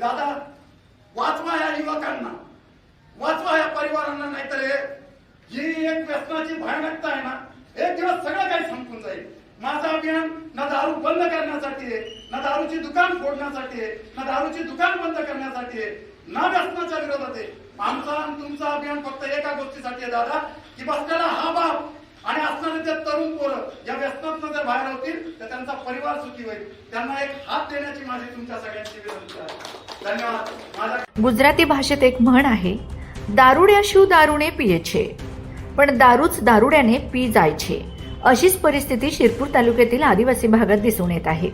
दादा वाचवा या युवकांना. वाचवा या परिवारांना नाहीतर ही एक व्यसनाची भयानकता आहे ना एक दिवस सगळं काही संपून जाईल. माझं अभियान ना दारू बंद करण्यासाठी आहे ना दारूची दुकान फोडण्यासाठी आहे ना दारूची दुकान बंद करण्यासाठी आहे ना व्यसनाच्या विरोधात आहे. आमचा आणि तुमचं अभियान फक्त एका गोष्टीसाठी आहे दादा की बसलेला हा बाप आणि असणारे ते तरुण पोरं या व्यसनातनं जर बाहेर होतील तर त्यांचा परिवार सुखी होईल. त्यांना एक हात देण्याची माझी तुमच्या सगळ्यांची विनंती आहे. धन्यवाद. माझा गुजराती भाषेत एक म्हण आहे दारुड्याशू दारुणे पियेछे पण दारूच दारुड्याने पी जायचे अशीच परिस्थिती शिरपूर तालुक्यातील आदिवासी भागात दिसून येत आहे.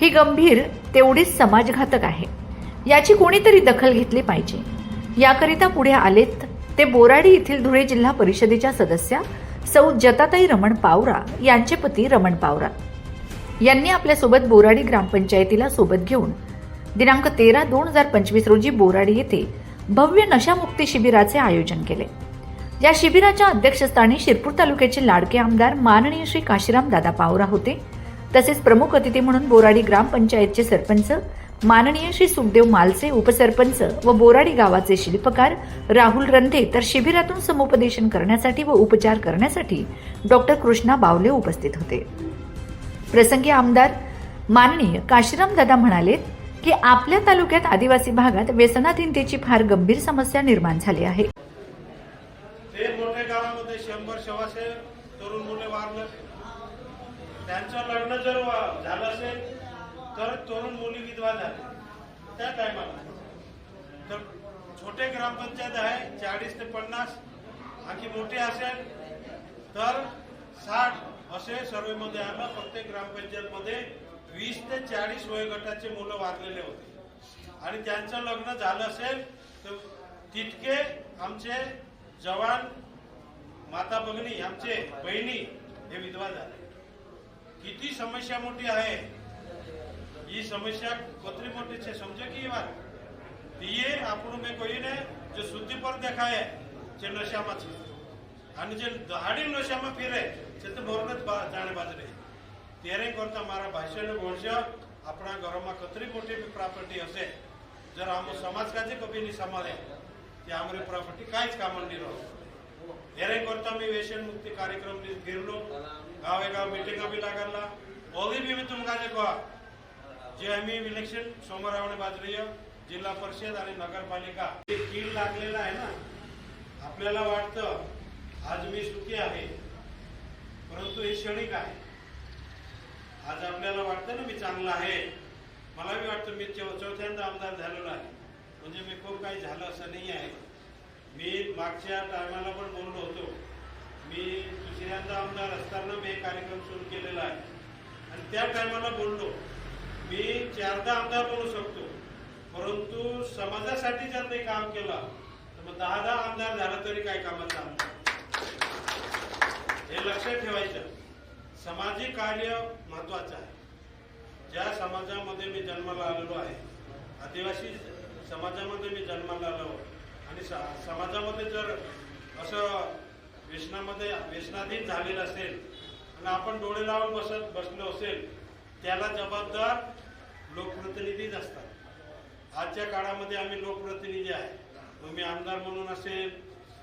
ही गंभीर तेवढीच समाजघातक आहे. याची कोणीतरी दखल घेतली पाहिजे. याकरिता पुढे आलेत ते बोराडी येथील धुळे जिल्हा परिषदेच्या सदस्या सौ जताताई रमण पावरा यांचे पती रमण पावरा. यांनी आपल्यासोबत बोराडी ग्रामपंचायतीला सोबत घेऊन दिनांक तेरा दोन हजार पंचवीस रोजी बोराडी येथे भव्य नशामुक्ती शिबिराचे आयोजन केले. या शिबिराच्या अध्यक्षस्थानी शिरपूर तालुक्याचे लाडके आमदार माननीय श्री काशीराम दादा पावरा होते. तसेच प्रमुख अतिथी म्हणून बोराडी ग्रामपंचायतचे सरपंच माननीय श्री सुखदेव मालसे उपसरपंच व बोराडी गावाचे शिल्पकार राहुल रंधे तर शिबिरातून समुपदेशन करण्यासाठी व उपचार करण्यासाठी डॉक्टर कृष्णा बावले उपस्थित होते. प्रसंगी आमदार माननीय काशीराम दादा म्हणालेत की आपल्या तालुक्यात आदिवासी भागात व्यसनाधीनतेची फार गंभीर समस्या निर्माण झाली आहे. त्यांचं लग्न जर झालं असेल तर तरुण मुली विधवा झाले. त्या टायमाला तर छोटे ग्रामपंचायत आहे चाळीस ते पन्नास आणखी मोठे असेल तर साठ असे सर्वेमध्ये आलं प्रत्येक ग्रामपंचायतमध्ये वीस ते चाळीस वयोगटाचे मुलं वारलेले होते. आणि त्यांचं लग्न झालं असेल तर तितके आमचे जवान माता भगिनी आमचे बहिणी हे विधवा झाले. किती समस्या मोठी आहे ये समस्या कतरी मोटी छे समझे की ये बात? ये આપણું મેં કોઈને જે શુદ્ધિ પર દેખાય જે નશામાં છે અને જે દહાડી નશામાં ફેરે છે તે મોરને જાણે બાજ રહી ત્યારે કરતા મારા ભાષાને ભણશે આપણા ઘરોમાં કતરી મોટી પ્રોપર્ટી હશે जर आम समाज का कभी नहीं संभाले ते आमरी प्रॉपर्टी काहीच काम नहीं रहो। तेरे करता मैं व्यसन मुक्ति कार्यक्रम फिरलो गावे गाव मिटिंगा बी लागला। ओली बी मी तुमका जे कहा जे आम्ही इलेक्शन सोमवारावणे बाजरीय जिल्हा परिषद आणि नगरपालिका. ते कीड लागलेला आहे ना? आपल्याला वाटतं आज मी सुखी आहे परंतु हे क्षणिक आहे. आज आपल्याला वाटतं ना मी चांगला आहे. मला बी वाटतं मी चौथ्यांदा आमदार झालेलो आहे. म्हणजे मी खूप काही झालं असं नाही आहे. मी मागच्या टायमाला पण बोललो होतो. मी दुसऱ्यांदा आमदार असताना मी कार्यक्रम सुरू केलेला आहे. आणि त्या टायमाला बोललो. मी चारदा आमदार बनू शकतो. परंतु समाजासाठी जर नाही काम केलं तर मग दहा दहा आमदार झालं तरी काय कामाचा आमचं हे लक्षात ठेवायचं. सामाजिक कार्य महत्वाचं आहे. ज्या समाजामध्ये मी जन्माला आलेलो आहे आदिवासी समाजामध्ये मी जन्माला आलो आणि स- समाजामध्ये जर असं व्यसनामध्ये व्यसनाधीन झालेलं असेल आणि आपण डोळे लावून बसत बसलो असेल त्याला जबाबदार लोकप्रतिनिधीच असतात आजच्या काळामध्ये आम्ही लोकप्रतिनिधी आहे. मग मी आमदार म्हणून असेल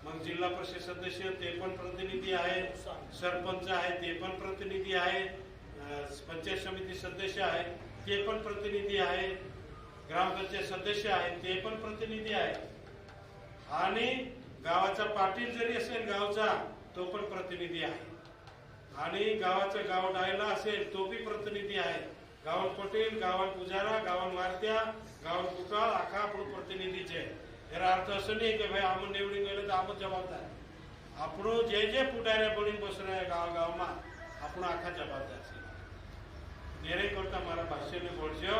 मग जिल्हा परिषद सदस्य ते पण प्रतिनिधी आहे सरपंच आहे ते पण प्रतिनिधी आहे पंचायत समिती सदस्य आहे ते पण प्रतिनिधी आहे ग्रामपंचायत सदस्य आहे ते पण प्रतिनिधी आहे. आणि गावाचा पाटील जरी असेल गावचा तो पण प्रतिनिधी आहे. आणि गावाचं गाव डायला असेल तो बी प्रतिनिधी आहे गावन पटेल गावन पुजारा गावन वारत्या गावन कुटाळ आखा આપણું प्रतिनिधी છે એનો અર્થ હશે નહીં કે ભાઈ આમ નીવડી ગયેલો તો આમ જ જવાબદાર આપણું જે જે પુટારે બની બસરે ગાવ ગાવમાં આપણો આખા જવાબદાર છે ત્યારે કરતા મારા ભાષ્યને બોલશો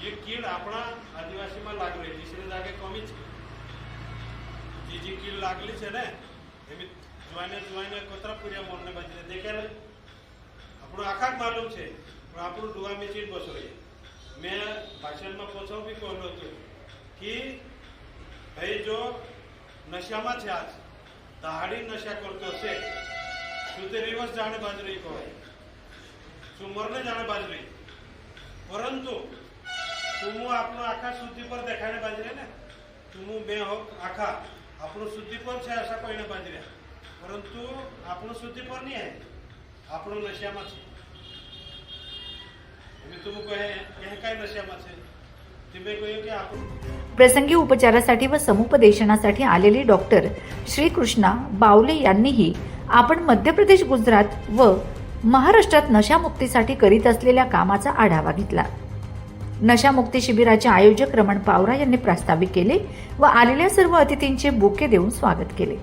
એ કીડ આપણા આદિવાસીમાં लागली तिसरी जागे कमीच છે जी जी कीड लागली છે ને એવી જોઈને જોઈને કોતરાપુરિયા મોરને બાજરે દેખેલ આપણું આખા જ માલુમ છે, પણ આપણું ડુવા મેચી બસો મેં ભાષણમાં પોછો બી કહ્યું હતું કે, ભાઈ, જો નશામાં છે આજ, દહાડી નશા કરતો છે, શું તે રિવર્સ જાણે બાજરી કહેવાય? શું મરને જાણે બાજરી પરંતુ तुम આપણો આખા શુદ્ધિ પર દેખાડે બાજરે ને? તુમ બે હોક આખા, આપણું શુદ્ધિ પર છે, આશા કોઈને બાજરે પરંતુ આપણું શુદ્ધિ પર નહીં आहे આપણું નશામાં છે અમે तुम કહે એ काय નશામાં છે તમે કહ્યું કે આપણું प्रसंगी उपचारासाठी व समुपदेशनासाठी आलेले डॉक्टर श्रीकृष्णा बावले यांनीही आपण मध्य प्रदेश गुजरात व महाराष्ट्रात नशामुक्तीसाठी करीत असलेल्या कामाचा आढावा घेतला नशामुक्ती शिबिराचे आयोजक रमण पावरा यांनी प्रास्ताविक केले व आलेल्या सर्व अतिथींचे बुके देऊन स्वागत केले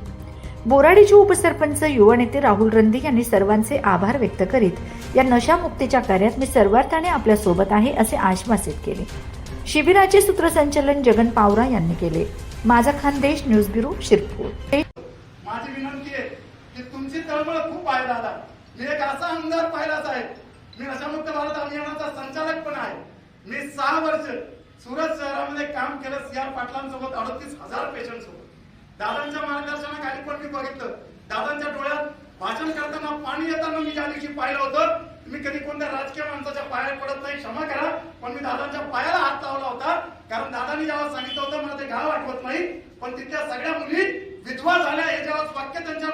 बोराडीचे उपसरपंच युवा नेते राहुल रंदी यांनी सर्वांचे आभार व्यक्त करीत या नशामुक्तीच्या कार्यात मी सर्वार्थाने आपल्यासोबत आहे असे आश्वासित केले. शिबिराचे सूत्रसंचालन जगन पावरा यांनी केले. माझा खानदेश न्यूज ब्युरो शिरपूर. माझी विनंती आहे की तुमची तळमळ खूप आहे दादा. मी एक असा आमदार पाहिलाच आहे. मी नशामुक्त भारत अभियानाचा संचालक पण आहे. मी सहा वर्ष सुरत शहरामध्ये काम केलं सी आर पाटलांसोबत अडतीस हजार पेशंट सोबत दादांच्या मार्गदर्शनाखाली पण मी बघितलं. दादांच्या डोळ्यात भाषण करताना पाणी येताना मी ज्या दिवशी पाहिलं होतं मी कधी कोणत्या राजकीय माणसाच्या पायात पडत नाही क्षमा करा. पण मी दादांच्या पायाला हात लावला होता. कारण दादांनी जेव्हा सांगितलं होतं मला ते गाव आठवत नाही. पण तिथल्या सगळ्या मुली विधवा झाल्या. हे जेव्हा वाक्य त्यांच्या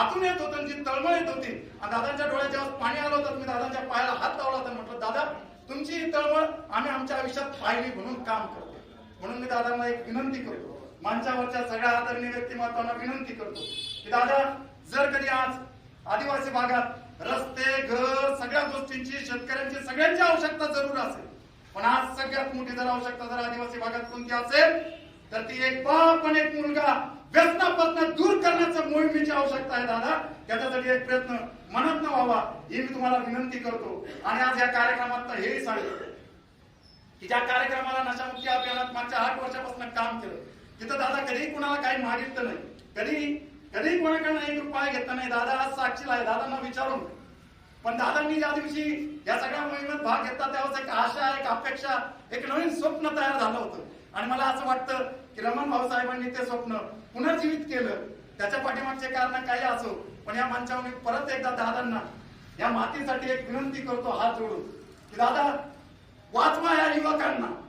आतून येत होतं त्यांची तळमळ येत होती. आणि दादांच्या डोळ्यात जेव्हा पाणी आलं होतं मी दादांच्या पायाला हात लावला होता. म्हटलं दादा तुमची ही तळमळ आम्ही आमच्या आयुष्यात पाहिली म्हणून काम करतो. म्हणून मी दादांना एक विनंती करतो. मंचावरच्या सगळ्या आदरणीय व्यक्तिमत्वांना विनंती करतो की दादा जर कधी आज आदिवासी भागात रस्ते घर सगळ्या गोष्टींची शेतकऱ्यांची सगळ्यांची आवश्यकता जरूर असेल पण आज सगळ्यात मोठी जर आवश्यकता जर आदिवासी भागात कोणती असेल तर ती एक बाप आणि एक मुलगा व्यसनापासून दूर करण्याचं मोहिमेची आवश्यकता आहे दादा. त्याच्यासाठी एक प्रयत्न मनात व्हावा ही मी तुम्हाला विनंती करतो. आणि आज या कार्यक्रमात हेही सांगतो की ज्या कार्यक्रमाला नशामुक्ती अभियानात मागच्या आठ वर्षापासून काम केलं तिथं दादा कधीही कुणाला काही मागितलं नाही. कधी कधीही कोणाकडनं एक रुपया घेतला नाही. दादा आज साक्षीला आहे. दादांना विचारून. पण दादांनी ज्या दिवशी या सगळ्या मोहिमेत भाग घेतला त्यावेळेस एक आशा एक अपेक्षा एक नवीन स्वप्न तयार झालं होतं. आणि मला असं वाटतं की रमण भाऊसाहेबांनी ते स्वप्न पुनर्जीवित केलं. त्याच्या पाठीमागचे कारण काही असो पण या मंचावर मी परत एकदा दादांना या मातीसाठी एक विनंती करतो हात जोडून की दादा वाचवा या युवकांना.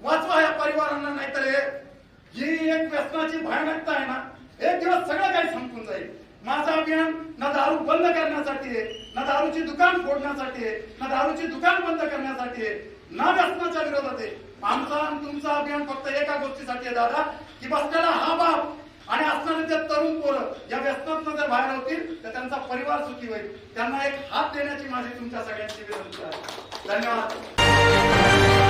वाचवा या परिवारांना नाहीतर हे- ही एक व्यसनाची भयानकता आहे ना एक दिवस सगळं काही संपून जाईल. माझं अभियान ना दारू बंद करण्यासाठी आहे ना दारूची दुकान फोडण्यासाठी आहे ना दारूची दुकान बंद करण्यासाठी आहे ना व्यसनाच्या विरोधात आहे. आमचा आणि तुमचा अभियान फक्त एका गोष्टीसाठी आहे दादा की बसलेला हा बाप आणि असणारे ते तरुण पोरं या व्यसनातनं जर बाहेर होतील तर त्यांचा परिवार सुखी होईल. त्यांना एक हात देण्याची माझी तुमच्या सगळ्यांची विनंती आहे. धन्यवाद.